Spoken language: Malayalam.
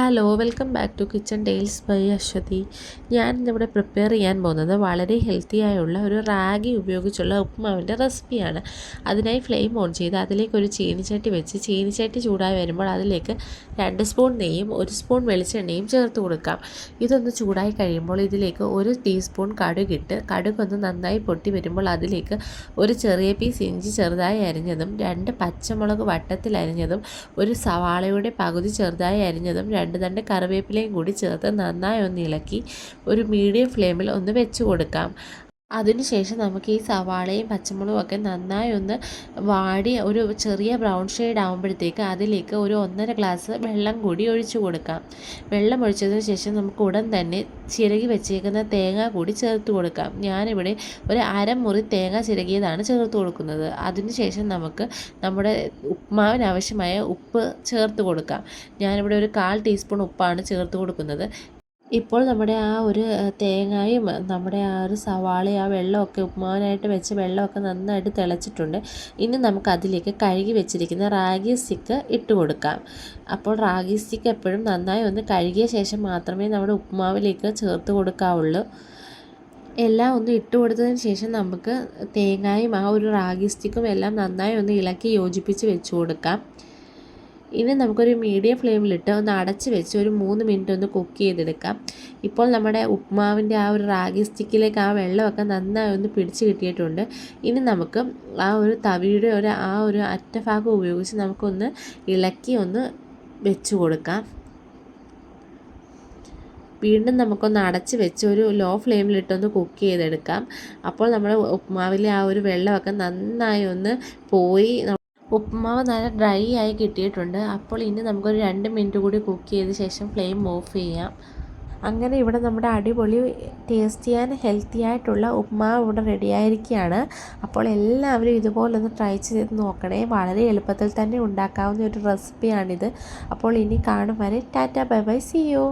Hello welcome back to kitchen dales by Aswathy ഞാൻ ഇന്നിവിടെ പ്രിപ്പയർ ചെയ്യാൻ പോകുന്നത് വളരെ ഹെൽത്തി ആയുള്ള ഒരു റാഗി ഉപയോഗിച്ചുള്ള ഉപ്പുമാവിന്റെ റെസിപ്പിയാണ് അതിനായി ഫ്ലെയിം ഓൺ ചെയ്ത് അതിലേക്ക് ഒരു ചീനിച്ചട്ടി വെച്ച് ചീനിച്ചട്ടി ചൂടായി വരുമ്പോൾ അതിലേക്ക് രണ്ട് സ്പൂൺ നെയ്യും ഒരു സ്പൂൺ വെളിച്ചെണ്ണയും ചേർത്ത് കൊടുക്കാം. ഇതൊന്ന് ചൂടായി കഴിയുമ്പോൾ ഇതിലേക്ക് ഒരു ടീസ്പൂൺ കടുകിട്ട് കടുകൊന്ന് നന്നായി പൊട്ടി വരുമ്പോൾ അതിലേക്ക് ഒരു ചെറിയ പീസ് ഇഞ്ചി ചെറുതായി അരിഞ്ഞതും രണ്ട് പച്ചമുളക് വട്ടത്തിൽ അരിഞ്ഞതും ഒരു സവാളയുടെ പകുതി ചെറുതായി അരിഞ്ഞതും രണ്ട് തണ്ട് കറിവേപ്പിലയും കൂടി ചേർത്ത് നന്നായി ഒന്ന് ഇളക്കി ഒരു മീഡിയം ഫ്ലെയിമിൽ ഒന്ന് വെച്ച് കൊടുക്കാം. അതിനുശേഷം നമുക്ക് ഈ സവാളയും പച്ചമുളകും ഒക്കെ നന്നായി ഒന്ന് വാടി ഒരു ചെറിയ ബ്രൗൺ ഷെയ്ഡ് ആകുമ്പോഴത്തേക്ക് അതിലേക്ക് ഒരു ഒന്നര ഗ്ലാസ് വെള്ളം കൂടി ഒഴിച്ചു കൊടുക്കാം. വെള്ളം ഒഴിച്ചതിന് ശേഷം നമുക്ക് ഉടൻ തന്നെ ചിരകി വെച്ചേക്കുന്ന തേങ്ങ കൂടി ചേർത്ത് കൊടുക്കാം. ഞാനിവിടെ ഒരു അരമുറി തേങ്ങ ചിരകിയതാണ് ചേർത്ത് കൊടുക്കുന്നത്. അതിനുശേഷം നമുക്ക് നമ്മുടെ ഉപ്മാവിന് ആവശ്യമായ ഉപ്പ് ചേർത്ത് കൊടുക്കാം. ഞാനിവിടെ ഒരു കാൽ ടീസ്പൂൺ ഉപ്പാണ് ചേർത്ത് കൊടുക്കുന്നത്. ഇപ്പോൾ നമ്മുടെ ആ ഒരു തേങ്ങയും നമ്മുടെ ആ ഒരു സവാളയും ആ വെള്ളമൊക്കെ ഉപ്പുമാവിനായിട്ട് വെച്ച വെള്ളമൊക്കെ നന്നായിട്ട് തിളച്ചിട്ടുണ്ട്. ഇനി നമുക്ക് അതിലേക്ക് കഴുകി വെച്ചിരിക്കുന്ന റാഗി സ്റ്റിക്ക് ഇട്ട് കൊടുക്കാം. അപ്പോൾ റാഗി സ്റ്റിക്ക് എപ്പോഴും നന്നായി ഒന്ന് കഴുകിയ ശേഷം മാത്രമേ നമ്മുടെ ഉപ്പുമാവിലേക്ക് ചേർത്ത് കൊടുക്കാവുള്ളൂ. എല്ലാം ഒന്ന് ഇട്ട് കൊടുത്തതിന് ശേഷം നമുക്ക് തേങ്ങയും ആ ഒരു റാഗി സ്റ്റിക്കും എല്ലാം നന്നായി ഒന്ന് ഇളക്കി യോജിപ്പിച്ച് വെച്ച് കൊടുക്കാം. ഇനി നമുക്കൊരു മീഡിയം ഫ്ലെയിമിലിട്ട് ഒന്ന് അടച്ച് വെച്ച് ഒരു മൂന്ന് മിനിറ്റ് ഒന്ന് കുക്ക് ചെയ്തെടുക്കാം. ഇപ്പോൾ നമ്മുടെ ഉപ്മാവിന്റെ ആ ഒരു റാഗി സ്റ്റിക്കിലേക്ക് ആ വെള്ളമൊക്കെ നന്നായി ഒന്ന് പിടിച്ച് കിട്ടിയിട്ടുണ്ട്. ഇനി നമുക്ക് ആ ഒരു തവിയുടെ ഒരു ആ ഒരു അറ്റഭാഗം ഉപയോഗിച്ച് നമുക്കൊന്ന് ഇളക്കി ഒന്ന് വെച്ച് കൊടുക്കാം. വീണ്ടും നമുക്കൊന്ന് അടച്ച് വെച്ച് ഒരു ലോ ഫ്ലെയിമിലിട്ടൊന്ന് കുക്ക് ചെയ്തെടുക്കാം. അപ്പോൾ നമ്മുടെ ഉപ്മാവിലെ ആ ഒരു വെള്ളമൊക്കെ നന്നായി ഒന്ന് പോയി ഉപ്പുമാവ് നല്ല ഡ്രൈ ആയി കിട്ടിയിട്ടുണ്ട്. അപ്പോൾ ഇനി നമുക്കൊരു രണ്ട് മിനിറ്റ് കൂടി കുക്ക് ചെയ്ത ശേഷം ഫ്ലെയിം ഓഫ് ചെയ്യാം. അങ്ങനെ ഇവിടെ നമ്മുടെ അടിപൊളി ടേസ്റ്റി ആൻഡ് ഹെൽത്തി ആയിട്ടുള്ള ഉപ്പുമാവ് ഇവിടെ റെഡി ആയിരിക്കുകയാണ്. അപ്പോൾ എല്ലാവരും ഇതുപോലൊന്ന് ട്രൈ ചെയ്ത് നോക്കണേ. വളരെ എളുപ്പത്തിൽ തന്നെ ഉണ്ടാക്കാവുന്ന ഒരു റെസിപ്പിയാണിത് അപ്പോൾ ഇനി കാണും വരെ. Tata bye bye. See you